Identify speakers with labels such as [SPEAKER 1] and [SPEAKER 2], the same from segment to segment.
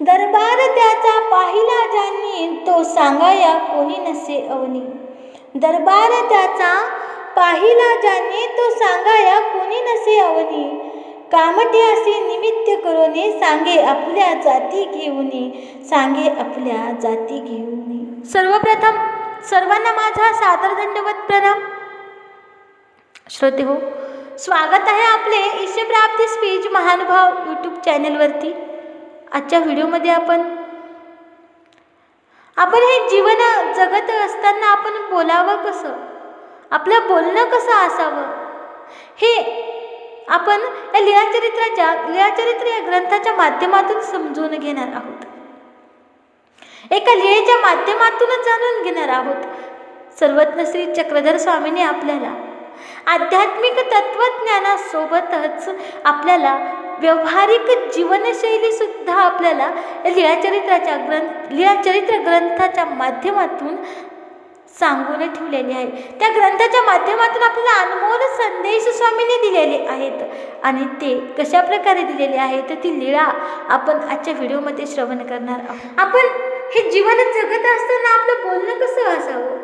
[SPEAKER 1] दरबार त्याचा पाहिला ज्यांनी तो सांगाया कोणी नसे अवनी. दरबार त्याचा पाहिला ज्यांनी तो सांगाया कोणी नसे अवनी. कामटे असे निमित्त करोने सांगे आपल्या जाती घेऊनी सांगे आपल्या जाती घेऊनी. सर्वप्रथम सर्वांना माझा सादर दंडवत प्रणाम. श्रोते हो स्वागत आहे आपले ईशप्राप्ती स्पीच महानुभाव यूट्यूब चॅनलवरती आजच्या व्हिडिओमध्ये आपण आपण हे जीवन जगत असताना आपण बोलावं कसं? आपलं बोलणं कसं असावं? हे आपण या लिळाचरित्राच्या लिळाचरित्र या ग्रंथाच्या माध्यमातून समजून घेणार आहोत. एका लिळेच्या माध्यमातूनच जाणून घेणार आहोत. सर्वज्ञ श्री चक्रधर स्वामीने आपल्याला आध्यात्मिक तत्वज्ञानासोबतच आपल्याला व्यवहारिक जीवनशैलीसुद्धा आपल्याला लीळाचरित्राच्या ग्रंथ लीळाचरित्र ग्रंथाच्या माध्यमातून सांगून ठेवलेले आहे. त्या ग्रंथाच्या माध्यमातून आपल्याला अनमोल संदेश स्वामीने दिलेले आहेत आणि ते कशा प्रकारे दिलेले आहेत ती लीळा आपण आजच्या व्हिडिओमध्ये श्रवण करणार आहोत. आपण हे जीवन जगत असताना आपलं बोलणं कसं असावं?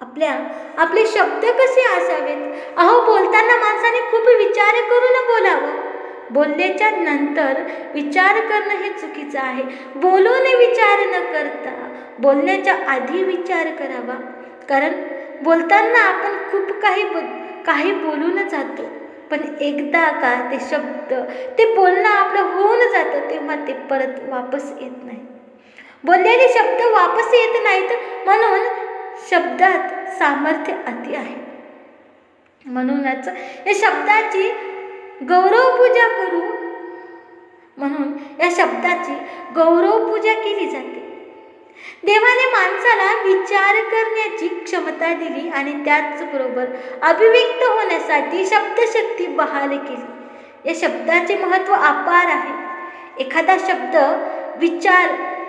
[SPEAKER 1] आपल्या आपले शब्द कसे असावेत? अहो बोलताना माणसाने खूप विचार करून बोलावं. बोलण्याच्या नंतर विचार करणं हे चुकीचं आहे. बोलून विचार न करता बोलण्याच्या आधी विचार करावा. कारण बोलताना आपण खूप काही बोल काही बोलून जातो. पण एकदा का ते शब्द ते बोलणं आपलं होऊन जातं तेव्हा ते परत वापस येत नाही. बोललेले शब्द वापस येत नाहीत. म्हणून शब्दात सामर्थ्य अति आहे. म्हणूनच या शब्दाची गौरव पूजा करू म्हणून या शब्दाची गौरव पूजा केली जाते. देवाने माणसाला विचार करण्याची क्षमता दिली आणि त्याचबरोबर अभिव्यक्त होण्यासाठी शब्दशक्ती बहाल केली. या शब्दाचे महत्त्व अपार आहे. एखादा शब्द विचार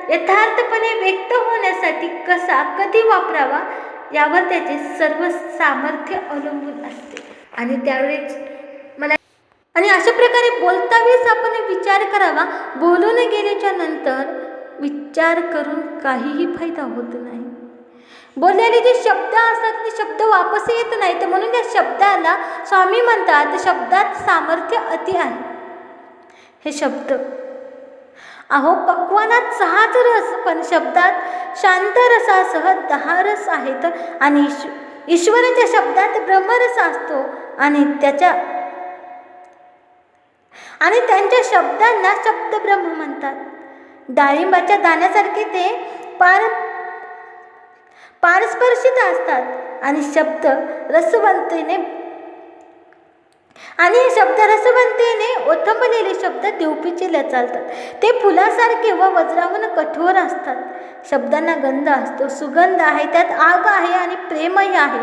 [SPEAKER 1] यथार्थपणे व्यक्त होण्यासाठी कसा कधी वापरावा यावर त्याचे सर्व सामर्थ्य अवलंबून असते. आणि त्यावेळेस मला आणि अशा प्रकारे बोलतावेळेस आपण विचार करावा. बोलून गेल्याच्यानंतर विचार करून काहीही फायदा होत नाही. बोललेले जे शब्द असतात ते शब्द वापस येत नाही तर म्हणून त्या शब्दाला स्वामी म्हणतात शब्दात सामर्थ्य अति आहे. हे शब्द अहो पक्वानात सहाच रस पण शब्दात शांत रसासह दहा रस आहेत. आणि ईश ईश्वराच्या शब्दात ब्रह्मरस असतो आणि त्याच्या आणि त्यांच्या शब्दांना शब्द ब्रह्म म्हणतात. डाळिंबाच्या दाण्यासारखे ते पार पारस्पर्शित असतात आणि शब्द रसवंतेने आणि हे शब्द रसवंतेने ओथंबलेले शब्द देवपीचेला चालतात ते फुलासारखे व वज्राहून कठोर असतात. शब्दांना गंध असतो. सुगंध आहे त्यात आग आहे आणि प्रेमही आहे.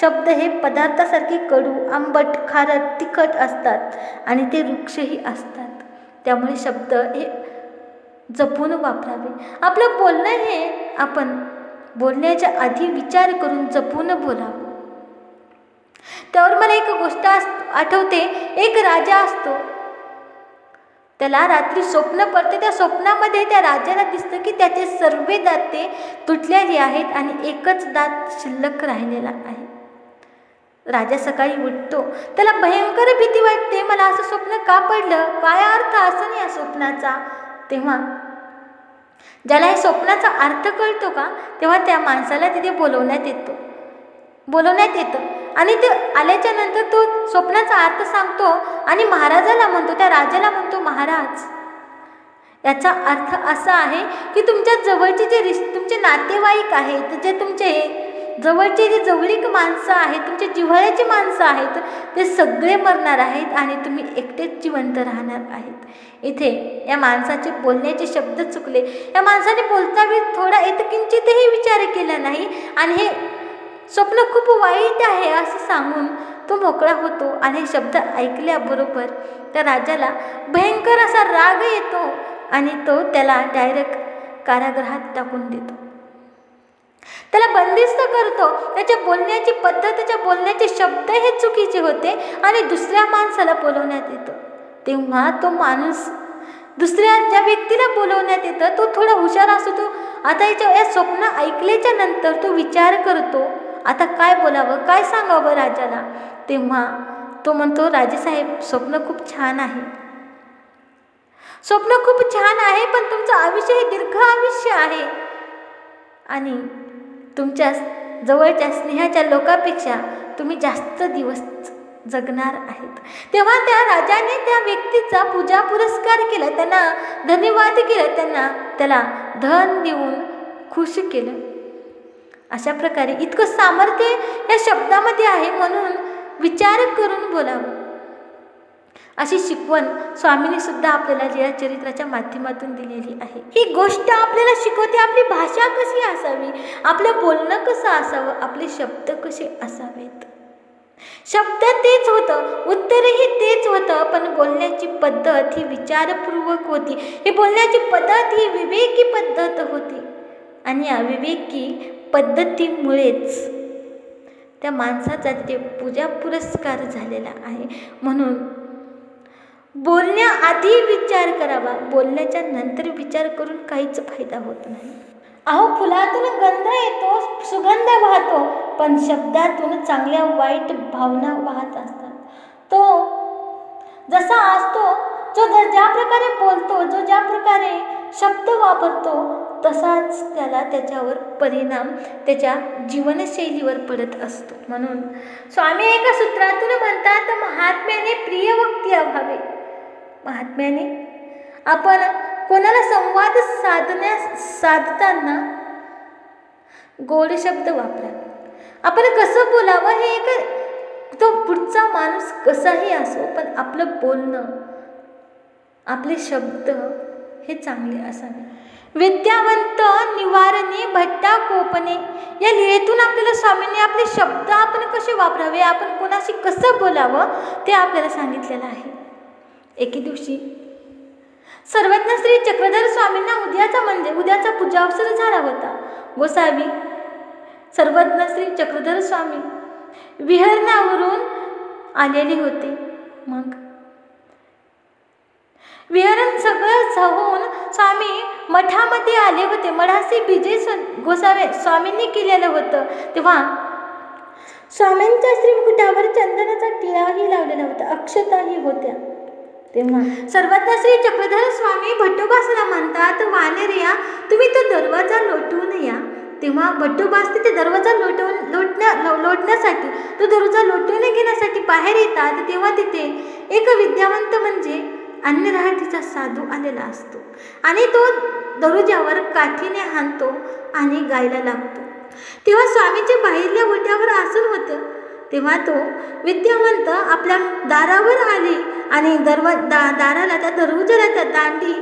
[SPEAKER 1] शब्द हे पदार्थासारखे कडू आंबट खारट तिखट असतात आणि ते वृक्षही असतात. त्यामुळे शब्द हे जपून वापरावे. आपलं बोलणं हे आपण बोलण्याच्या आधी विचार करून जपून बोलावं. त्यावर मला एक गोष्ट अस आठवते. एक राजा असतो. त्याला रात्री स्वप्न पडते. त्या स्वप्नामध्ये त्या राजाला दिसतं की त्याचे सर्व दाते तुटलेले आहेत आणि एकच दात शिल्लक राहिलेला आहे. राजा सकाळी उठतो. त्याला भयंकर भीती वाटते. मला असं स्वप्न का पडलं? काय अर्थ असं या स्वप्नाचा? तेव्हा ज्याला हे स्वप्नाचा अर्थ कळतो का? तेव्हा त्या माणसाला तिथे बोलवण्यात येतो. बोलवण्यात येतं. आणि ते आल्याच्यानंतर तो स्वप्नाचा अर्थ सांगतो आणि महाराजाला म्हणतो त्या राजाला म्हणतो महाराज याचा अर्थ असा आहे की तुमच्या जवळचे जे रिश तुमचे नातेवाईक आहेत जे तुमचे जवळचे जे जवळीक माणसं आहेत तुमचे जिव्हाळ्याची माणसं आहेत ते सगळे मरणार आहेत आणि तुम्ही एकटेच जिवंत राहणार आहेत. इथे या माणसाचे बोलण्याचे शब्द चुकले. या माणसाने बोलता वेळी थोडा किंचितही विचार केला नाही आणि हे स्वप्न खूप वाईट आहे असं सांगून तो मोकळा होतो आणि शब्द ऐकल्याबरोबर त्या राजाला भयंकर असा राग येतो आणि तो त्याला डायरेक्ट कारागृहात टाकून देतो. त्याला बंदिस्त करतो. त्याच्या बोलण्याची पद्धत त्याच्या बोलण्याचे शब्द हे चुकीचे होते आणि दुसऱ्या माणसाला बोलवण्यात येतं. तेव्हा तो माणूस दुसऱ्या ज्या व्यक्तीला बोलवण्यात येतं तो थोडा हुशार असतो. तो आता याच्या या स्वप्न ऐकल्याच्या नंतर तो विचार करतो आता काय बोलावं काय सांगावं राजाला? तेव्हा तो म्हणतो राजेसाहेब स्वप्न खूप छान आहे. स्वप्न खूप छान आहे पण तुमचं आयुष्य हे दीर्घ आयुष्य आहे. आणि तुमच्या जवळच्या स्नेहाच्या लोकांपेक्षा तुम्ही जास्त दिवस जगणार आहेत. तेव्हा त्या राजाने त्या व्यक्तीचा पूजा पुरस्कार केला त्यांना धन्यवाद केला त्यांना त्याला धन देऊन खुश केलं. अशा प्रकारे इतकं सामर्थ्य या शब्दामध्ये आहे म्हणून विचार करून बोलावं अशी शिकवण स्वामीने सुद्धा आपल्याला लीळा चरित्राच्या माध्यमातून दिलेली आहे. ही गोष्ट आपल्याला शिकवते आपली भाषा कशी असावी आपलं बोलणं कसं असावं आपले शब्द कसे असावेत? शब्द तेच होतं उत्तरही तेच होतं पण बोलण्याची पद्धत ही विचारपूर्वक होती. ही बोलण्याची पद्धत ही विवेकी पद्धत होती. आणि अविवेकी पद्धतीमुळेच त्या माणसाचा ते पूजा पुरस्कार झालेला आहे. म्हणून बोलण्याआधी विचार करावा. बोलण्याच्या नंतर विचार करून काहीच फायदा होत नाही. अहो फुलातून गंध येतो सुगंध वाहतो पण शब्दातून चांगल्या वाईट भावना वाहत असतात. तो जसा असतो जो ज्या प्रकारे बोलतो जो ज्या प्रकारे शब्द वापरतो तसाच त्याला त्याच्यावर परिणाम त्याच्या जीवनशैलीवर पडत असतो. म्हणून स्वामी एका सूत्रातून म्हणतात महात्म्याने प्रिय वक्ती अभावे. महात्म्याने आपण कोणाला संवाद साधण्यास साधताना गोड शब्द वापरा. आपण कसं बोलावं हे एक तो पुढचा माणूस कसाही असो पण आपलं बोलणं आपले शब्द हे चांगले असावे. विद्यावंत निवारणे भट्टा कोपणे. या लिळेतून आपल्याला स्वामींनी आपले शब्द आपण कसे वापरावे आपण कोणाशी कसं बोलावं ते आपल्याला सांगितलेलं आहे. एके दिवशी सर्वज्ञ श्री चक्रधर स्वामींना उद्याचा म्हणजे उद्याचा पूजा अवसर झाला होता. गोसावी सर्वज्ञ श्री चक्रधर स्वामी विहरणावरून आलेले होते. मग विहरण सगळं जाऊन स्वामी मठामध्ये आले होते. मठाचे विजय गोसावे स्वामींनी केलेलं होतं. तेव्हा स्वामींच्या श्रीमुकुटावर चंदनाचा टिळाही लावलेला होता. अक्षताही होत्या. तेव्हा सर्वात श्री चक्रधर स्वामी भट्टोबासला म्हणतात वानेरिया तुम्ही तो दरवाजा लोटवून या. तेव्हा भट्टोबास तिथे दरवाजा लोटवून लोटण्या लोटण्यासाठी तो दरवाजा लोटवून घेण्यासाठी बाहेर येतात. तेव्हा तिथे एक विद्यावंत म्हणजे अन्य राहटीचा साधू आलेला असतो. आणि तो दरवाजावर काठीने हाणतो आणि गायला लागतो. तेव्हा स्वामीचे बाहेरल्या ओट्यावर आसन होतं. तेव्हा तो विद्यावंत आपल्या दारावर आले आणि दरवा दा दाराला त्या दरवाजाला त्या दांडी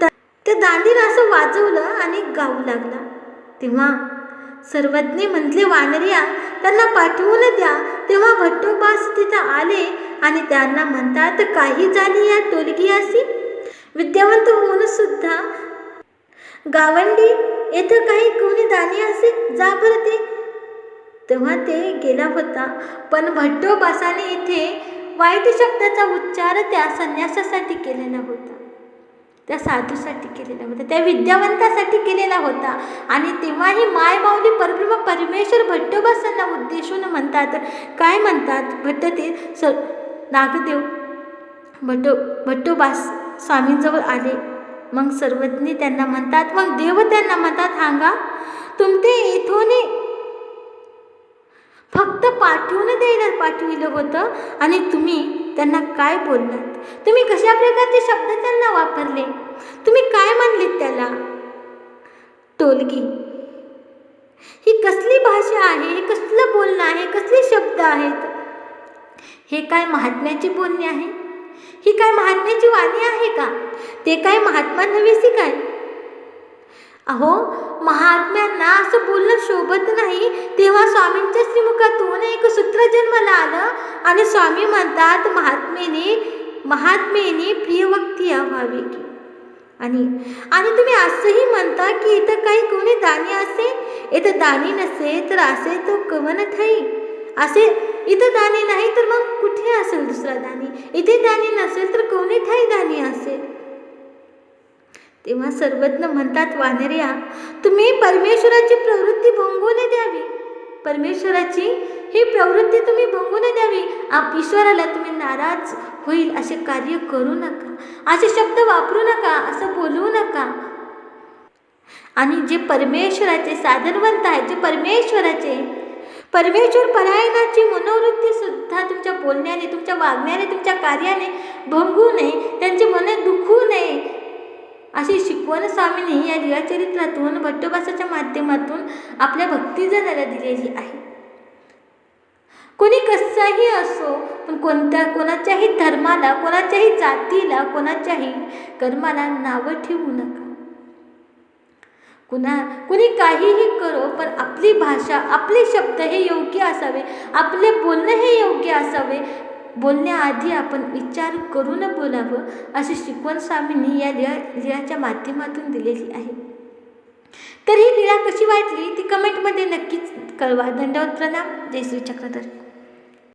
[SPEAKER 1] त्या त्या दांडीला असं वाजवलं आणि गाऊ लागला. तेव्हा सर्वज्ञ म्हटले वानरिया त्यांना पाठवून द्या. तेव्हा भट्टोबास तिथं आले आणि त्यांना म्हणतात काही झाली या टोलगी अशी विद्यावंत होऊन सुद्धा गावंडी येथं काही कोणी दाणी असे? जा बरं ते. तेव्हा ते गेला होता. पण भट्टोबासाने इथे वाईट शब्दाचा उच्चार त्या संन्यासासाठी केलेला होता. त्या साधूसाठी केलेला होता. त्या विद्यावंतासाठी केलेला होता. आणि तेव्हाही माय माऊली परब्रह्म परमेश्वर भट्टोबासांना उद्देशून म्हणतात. काय म्हणतात? भट्ट ते स नागदेव भट्टो भट्टोबास स्वामींजवळ आले. मग सर्वज्ञ त्यांना म्हणतात मग देव त्यांना म्हणतात हांगा तुमचे इथून फक्त पाठवून द्यायला पाठविलं होतं आणि तुम्ही त्यांना काय बोललात? तुम्ही कशा प्रकारचे शब्द त्यांना वापरले? तुम्ही काय म्हणलेत त्याला? टोलगी ही कसली भाषा आहे? हे कसलं बोलणं आहे? कसले शब्द आहेत? हे काय महात्म्याची बोलणी आहे? ही काय महात्म्याची वाणी आहे का? ते काय महात्मा नव्हेसी काय? अहो महात्म्यांना असं बोलणं शोभत नाही. तेव्हा स्वामींच्या श्रीमुखातून एक सूत्र जन्माला आलं आणि स्वामी म्हणतात महात्मेने महात्मेने प्रियवक्ती व्हावी की. आणि आणि तुम्ही असंही म्हणता की इथं काही कोणी दाणी असे इथं दाणी नसे तर असे तो कवन ठाई असे इथं दाणी नाही तर मग कुठे असेल दुसरा दाणी? इथे दाणी नसेल तर कोणी ठाई दाणी असेल? तेव्हा सर्वज्ञ म्हणतात वानर्या तुम्ही परमेश्वराची प्रवृत्ती भोंगू न द्यावी. परमेश्वराची ही प्रवृत्ती तुम्ही भंगू न द्यावी. आप ईश्वराला तुम्ही नाराज होईल असे कार्य करू नका. असे शब्द वापरू नका. असं बोलवू नका. आणि जे परमेश्वराचे साधनवंत आहेत जे परमेश्वराचे परमेश्वर परायणाची मनोवृत्ती सुद्धा तुमच्या बोलण्याने तुमच्या वागण्याने तुमच्या कार्याने भंगू नये त्यांचे मन दुखू नये अशी शिकवण स्वामींनी या लीळाचरित्रातून भट्टोबासाच्या माध्यमातून आपल्या भक्तिजनाला दिलेली आहे. कोणी कसाही असो पण कोणत्या कोणाच्याही धर्माला कोणाच्याही जातीला कोणाच्याही कर्माला नावं ठेवू नका. कुणा कुणी काहीही करो पण आपली भाषा आपले शब्द हे योग्य असावे आपले बोलणं हे योग्य असावे. बोलण्याआधी आपण विचार करून बोलावं अशी शिकवण स्वामींनी या लिळा लिळाच्या माध्यमातून दिलेली आहे. तर ही लिळा कशी वाटली ती कमेंटमध्ये नक्कीच कळवा. धन्यवाद. प्रणाम. जय श्री चक्रधर.